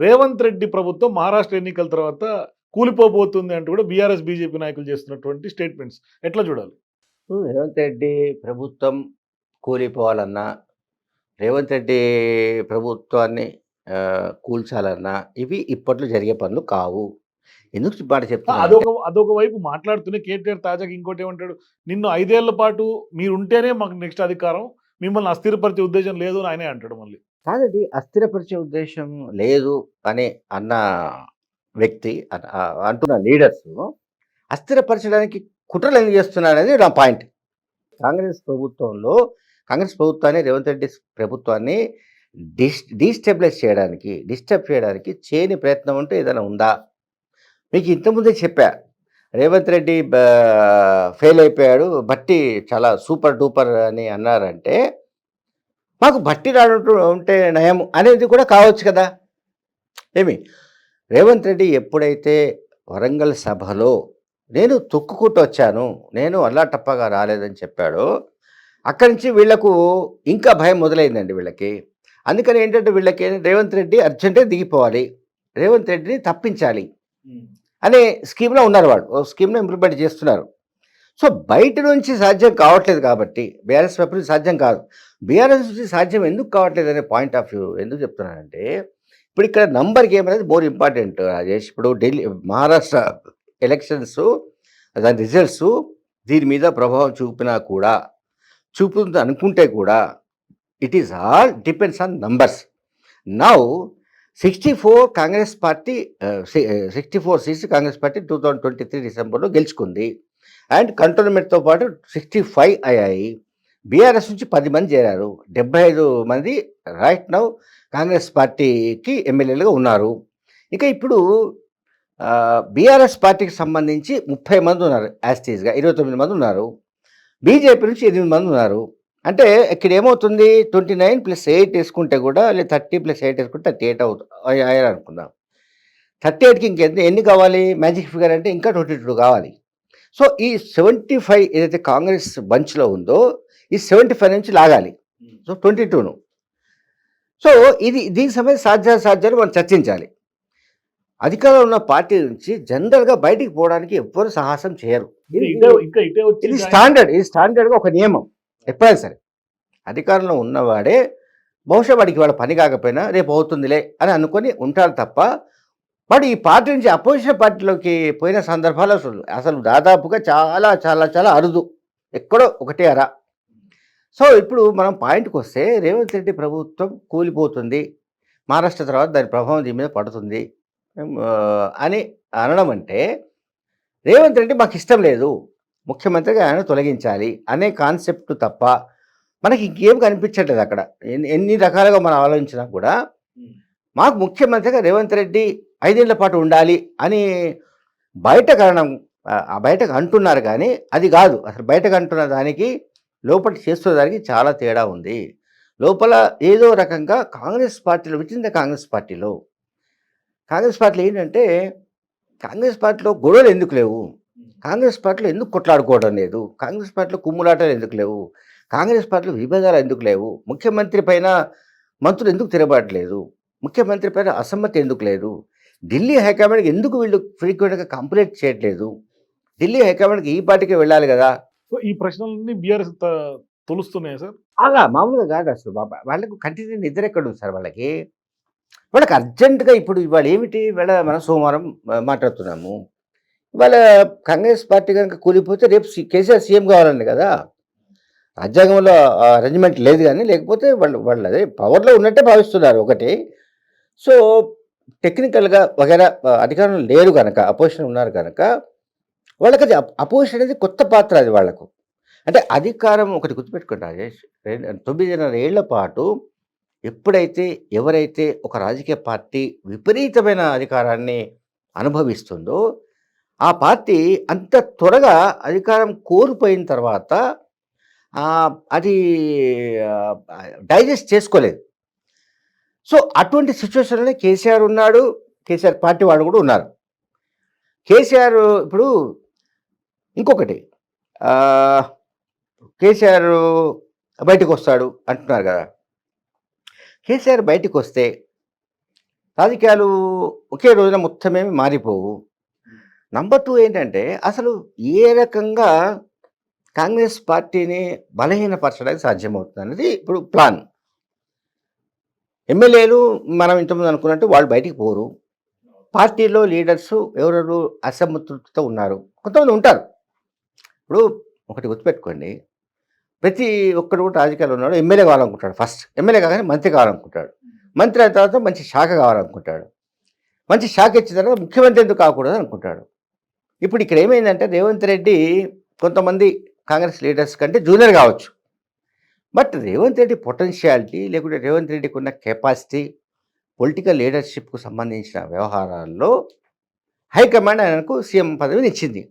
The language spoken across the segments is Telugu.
రేవంత్ రెడ్డి ప్రభుత్వం మహారాష్ట్ర ఎన్నికల తర్వాత కూలిపోబోతుంది అంటూ కూడా బీఆర్ఎస్ బీజేపీ నాయకులు చేస్తున్నటువంటి స్టేట్మెంట్స్ ఎట్లా చూడాలి? రేవంత్ రెడ్డి ప్రభుత్వం కూలిపోవాలన్నా రేవంత్ రెడ్డి ప్రభుత్వాన్ని కూల్చాలన్నా ఇవి ఇప్పట్లో జరిగే పనులు కావు. ఎందుకు మాట చెప్తున్నా అదొక అదొక వైపు మాట్లాడుతూనే కేటీఆర్ తాజాగా ఇంకోటి ఏమంటాడు నిన్ను ఐదేళ్ళ పాటు మీరు ఉంటేనే మాకు నెక్స్ట్ అధికారం మిమ్మల్ని అస్థిరపరిచే ఉద్దేశం లేదు అని ఆయనే అంటాడు మళ్ళీ. కాదండి అస్థిరపరిచే ఉద్దేశం లేదు అని అన్న వ్యక్తి అన- ఆ, అంటున్న లీడర్స్ అస్థిరపరచడానికి కుట్రలు ఎందుకు చేస్తున్నారనేది నా పాయింట్. కాంగ్రెస్ ప్రభుత్వంలో కాంగ్రెస్ ప్రభుత్వాన్ని రేవంత్ రెడ్డి ప్రభుత్వాన్ని డిస్ డీస్టెబిలైజ్ చేయడానికి డిస్టర్బ్ చేయడానికి చేయని ప్రయత్నం ఉంటే ఏదైనా ఉందా? మీకు ఇంతకుముందే చెప్పా రేవంత్ రెడ్డి ఫెయిల్ అయిపోయాడు బట్టి చాలా సూపర్ డూపర్ అని అన్నారంటే మాకు బట్టి రాడు ఉంటే నయం అనేది కూడా కావచ్చు కదా. ఏమి? రేవంత్ రెడ్డి ఎప్పుడైతే వరంగల్ సభలో నేను తొక్కుకుంటూ వచ్చాను నేను అల్లా టప్పగా రాలేదని చెప్పాడో అక్కడి నుంచి వీళ్ళకు ఇంకా భయం మొదలైందండి వీళ్ళకి. అందుకని ఏంటంటే వీళ్ళకి రేవంత్ రెడ్డి అర్జెంటుగా దిగిపోవాలి. రేవంత్ రెడ్డిని తప్పించాలి అనే స్కీమ్లో ఉన్నారు వాళ్ళు. ఓ స్కీమ్ను ఇంప్లిమెంట్ చేస్తున్నారు. సో బయట నుంచి సాధ్యం కావట్లేదు కాబట్టి బీఆర్ఎస్ వైపు నుంచి సాధ్యం కాదు. బీఆర్ఎస్ నుంచి సాధ్యం ఎందుకు కావట్లేదు అనే పాయింట్ ఆఫ్ వ్యూ ఎందుకు చెప్తున్నానంటే ఇప్పుడు ఇక్కడ నంబర్ గేమ్ అనేది మోర్ ఇంపార్టెంట్ రాజేష్. ఇప్పుడు ఢిల్లీ మహారాష్ట్ర ఎలక్షన్స్ దాని రిజల్ట్స్ దీని మీద ప్రభావం చూపినా కూడా చూపుతుంది అనుకుంటే కూడా it is all depends on numbers now sixty four Congress party sixty four seats Congress party two thousand twenty three డిసెంబర్లో గెలుచుకుంది. అండ్ కంటోన్మెంట్తో పాటు సిక్స్టీ ఫైవ్ అయ్యాయి. బీఆర్ఎస్ నుంచి పది మంది చేరారు. డెబ్బై ఐదు మంది రైట్ నౌ కాంగ్రెస్ పార్టీకి ఎమ్మెల్యేలుగా ఉన్నారు. ఇక ఇప్పుడు బీఆర్ఎస్ పార్టీకి సంబంధించి ముప్పై మంది ఉన్నారు యాస్టీస్గా ఇరవై తొమ్మిది మంది ఉన్నారు. బీజేపీ నుంచి ఎనిమిది మంది ఉన్నారు. అంటే ఇక్కడ ఏమవుతుంది? ట్వంటీ నైన్ ప్లస్ ఎయిట్ వేసుకుంటే కూడా లేదా థర్టీ ప్లస్ ఎయిట్ వేసుకుంటే థర్టీ ఎయిట్ అవుతుంది అయ్యారు అనుకుందాం థర్టీ ఎయిట్కి ఇంకెంత ఎన్ని కావాలి? మ్యాజిక్ ఫిగర్ అంటే ఇంకా ట్వంటీ టూ కావాలి. సో ఈ సెవెంటీ ఫైవ్ ఏదైతే కాంగ్రెస్ బంచ్లో ఉందో ఈ సెవెంటీ ఫైవ్ నుంచి లాగాలి. So twenty టూను. సో ఇది దీనికి సంబంధించి సాధ్యాసాధ్యాలు మనం చర్చించాలి. అధికారంలో ఉన్న పార్టీ నుంచి జనరల్గా బయటికి పోవడానికి ఎవ్వరు సాహసం చేయరు. ఇది స్టాండర్డ్ ఇది స్టాండర్డ్గా ఒక నియమం. ఎప్పుడైనా సరే. అధికారంలో ఉన్నవాడే బహుశా వాడికి వాళ్ళ పని కాకపోయినా రేపు అవుతుందిలే అని అనుకొని ఉంటారు తప్ప మరి ఈ పార్టీ నుంచి అపోజిషన్ పార్టీలోకి పోయిన సందర్భాలు అసలు అసలు దాదాపుగా చాలా చాలా చాలా అరుదు. ఎక్కడో ఒకటే అరా. సో ఇప్పుడు మనం పాయింట్కి వస్తే రేవంత్ రెడ్డి ప్రభుత్వం కూలిపోతుంది. మహారాష్ట్ర తర్వాత దాని ప్రభావం దీని మీద పడుతుంది. అని అనడం అంటే రేవంత్ రెడ్డి మాకు ఇష్టం లేదు. ముఖ్యమంత్రిగా ఆయన తొలగించాలి అనే కాన్సెప్ట్ తప్ప మనకి ఇంకేం కనిపించట్లేదు అక్కడ. ఎన్ని ఎన్ని రకాలుగా మనం ఆలోచించినా కూడా మాకు ముఖ్యమంత్రిగా రేవంత్ రెడ్డి ఐదేళ్ళ పాటు ఉండాలి అని బయట కారణం బయటకు అంటున్నారు కానీ అది కాదు. అసలు బయటకు అంటున్న దానికి లోపల చేస్తున్న దానికి చాలా తేడా ఉంది. లోపల ఏదో రకంగా కాంగ్రెస్ పార్టీలో విత్ కాంగ్రెస్ పార్టీలో. కాంగ్రెస్ పార్టీలో ఏంటంటే కాంగ్రెస్ పార్టీలో గొడవలు ఎందుకు లేవు? కాంగ్రెస్ పార్టీలో ఎందుకు కొట్లాడుకోవడం లేదు? కాంగ్రెస్ పార్టీలో కుమ్ములాటలు ఎందుకు లేవు? కాంగ్రెస్ పార్టీలో విభేదాలు ఎందుకు లేవు? ముఖ్యమంత్రి పైన మంత్రులు ఎందుకు తిరగబడలేదు ముఖ్యమంత్రి పైన అసమ్మతి ఎందుకు లేదు? ఢిల్లీ హైకమాండ్కి ఎందుకు వీళ్ళు ఫ్రీక్వెంట్గా కంప్లైంట్ చేయట్లేదు? ఢిల్లీ హైకమాండ్కి ఈ పార్టీకి వెళ్ళాలి కదా? సో ఈ ప్రశ్నలన్నీ బీఆర్ఎస్ తొలుస్తున్నాయి సార్? అలా మామూలుగా కాదు అసలు. బాబా వాళ్ళకు కంటిన్యూ నిద్ర ఎక్కడ ఉంది సార్ వాళ్ళకి? వాళ్ళకి అర్జెంటుగా ఇప్పుడు ఇవాళ ఏమిటి? ఇవాళ మనం సోమవారం మాట్లాడుతున్నాము. ఇవాళ కాంగ్రెస్ పార్టీ కనుక కూలిపోతే రేపు సి- కేసీఆర్ సీఎం కావాలండి కదా? రాజ్యాంగంలో అరేంజ్మెంట్ లేదు కానీ లేకపోతే వాళ్ళు వాళ్ళు అదే పవర్లో ఉన్నట్టే భావిస్తున్నారు ఒకటి. సో టెక్నికల్గా వగేరా ఆ, అధికారంలో లేరు కనుక అపోజిషన్ ఉన్నారు కనుక వాళ్ళకి అది అపోజిషన్ అనేది కొత్త పాత్ర అది వాళ్ళకు. అంటే అధికారం ఒకటి గుర్తుపెట్టుకోండి రాజేష్ రెండు తొమ్మిదిన్నర ఏళ్ళ పాటు ఎప్పుడైతే ఎవరైతే ఒక రాజకీయ పార్టీ విపరీతమైన అధికారాన్ని అనుభవిస్తుందో ఆ పార్టీ అంత త్వరగా అధికారం కోల్పోయిన తర్వాత అది డైజెస్ట్ చేసుకోలేదు. సో అటువంటి సిచ్యువేషన్లోనే కేసీఆర్ ఉన్నాడు. కేసీఆర్ పార్టీ వాళ్ళు కూడా ఉన్నారు. కేసీఆర్ ఇప్పుడు ఇంకొకటి. కేసీఆర్ బయటకు వస్తాడు అంటున్నారు కదా. కేసీఆర్ బయటకు వస్తే రాజకీయాలు ఒకే రోజున మొత్తమేమి మారిపోవు. నంబర్ టూ ఏంటంటే అసలు ఏ రకంగా కాంగ్రెస్ పార్టీని బలహీనపరచడానికి సాధ్యమవుతుంది అనేది ఇప్పుడు ప్లాన్ ఎమ్మెల్యేలు మనం ఇంతకుముందు అనుకున్నట్టు వాళ్ళు బయటికి పోరు. పార్టీలో లీడర్స్ ఎవరెవరు అసంతృప్తితో ఉన్నారు. కొంతమంది ఉంటారు. ఇప్పుడు ఒకటి గుర్తుపెట్టుకోండి. ప్రతి ఒక్కడు కూడా రాజకీయాలు ఉన్నాడు. MLA కావాలనుకుంటాడు first. ఎమ్మెల్యే కాగానే మంత్రి కావాలనుకుంటాడు. మంత్రి అయిన తర్వాత మంచి శాఖ కావాలనుకుంటాడు. మంచి శాఖ ఇచ్చిన తర్వాత ముఖ్యమంత్రి ఎందుకు కాకూడదు అనుకుంటాడు. ఇప్పుడు ఇక్కడ ఏమైందంటే రేవంత్ రెడ్డి కొంతమంది కాంగ్రెస్ లీడర్స్ కంటే జూనియర్ కావచ్చు. బట్ రేవంత్ రెడ్డి పొటెన్షియాలిటీ లేకుంటే రేవంత్ రెడ్డికి ఉన్న కెపాసిటీ పొలిటికల్ లీడర్షిప్కు సంబంధించిన వ్యవహారాల్లో హైకమాండ్ ఆయనకు సీఎం పదవిని ఇచ్చింది.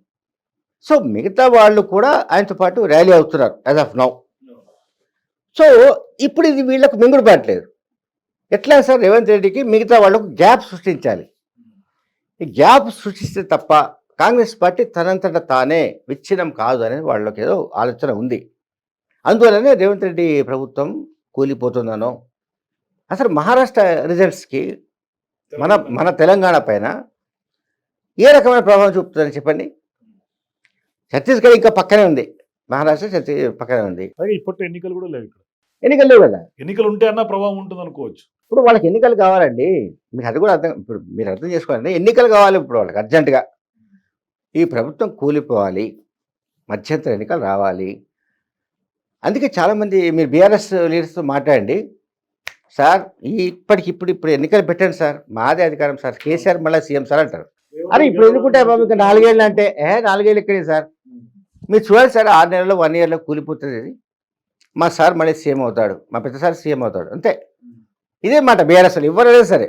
సో మిగతా వాళ్ళు కూడా ఆయనతో పాటు ర్యాలీ అవుతున్నారు యాజ్ ఆఫ్ నౌ. సో ఇప్పుడు ఇది వీళ్ళకు మింగుడు పడట్లేదు. ఎట్లా సార్ రేవంత్ రెడ్డికి మిగతా వాళ్ళకు గ్యాప్ సృష్టించాలి? ఈ గ్యాప్ సృష్టిస్తే తప్ప కాంగ్రెస్ పార్టీ తనంతట తానే విచ్ఛిన్నం కాదు అనేది వాళ్ళకి ఏదో ఆలోచన ఉంది. అందువల్లనే రేవంత్ రెడ్డి ప్రభుత్వం కూలిపోతుందనో. అసలు మహారాష్ట్ర రిజల్ట్స్కి మన మన తెలంగాణ పైన ఏ రకమైన ప్రభావం చూపుతుందని చెప్పండి? ఛత్తీస్గఢ్ ఇంకా పక్కనే ఉంది. మహారాష్ట్ర ఛత్తీస్ పక్కనే ఉంది. ఇప్పటి ఎన్నికలు కూడా లేవు ఇక్కడ. ఎన్నికలు లేవు కదా? ఎన్నికలు ఉంటే అన్న ప్రభావం ఉంటుంది అనుకోవచ్చు. ఇప్పుడు వాళ్ళకి ఎన్నికలు కావాలండి. మీకు అది కూడా అర్థం ఇప్పుడు మీరు అర్థం చేసుకోవాలండి. ఎన్నికలు కావాలి ఇప్పుడు వాళ్ళకి అర్జెంటుగా. ఈ ప్రభుత్వం కూలిపోవాలి. మధ్యంతర ఎన్నికలు రావాలి. అందుకే చాలామంది మీరు బీఆర్ఎస్ లీడర్స్తో మాట్లాడండి. సార్ ఇప్పటికి ఇప్పుడు ఇప్పుడు ఎన్నికలు పెట్టండి సార్. మాదే అధికారం సార్. కేసీఆర్ మళ్ళీ సీఎం సార్ అంటారు. అరే ఇప్పుడు ఎందుకుంటే బాబు ఇంకా నాలుగేళ్ళు అంటే? ఏ నాలుగేళ్ళు ఇక్కడే సార్? మీరు చూడాలి సార్ ఆరు నెలల్లో వన్ ఇయర్లో కూలిపోతుంది ఇది మా సార్ మళ్ళీ సీఎం అవుతాడు. మా పెద్ద సార్ సీఎం అవుతాడు. అంతే. ఇదే మాట బీఆర్ఎస్ ఎవరైనా సరే.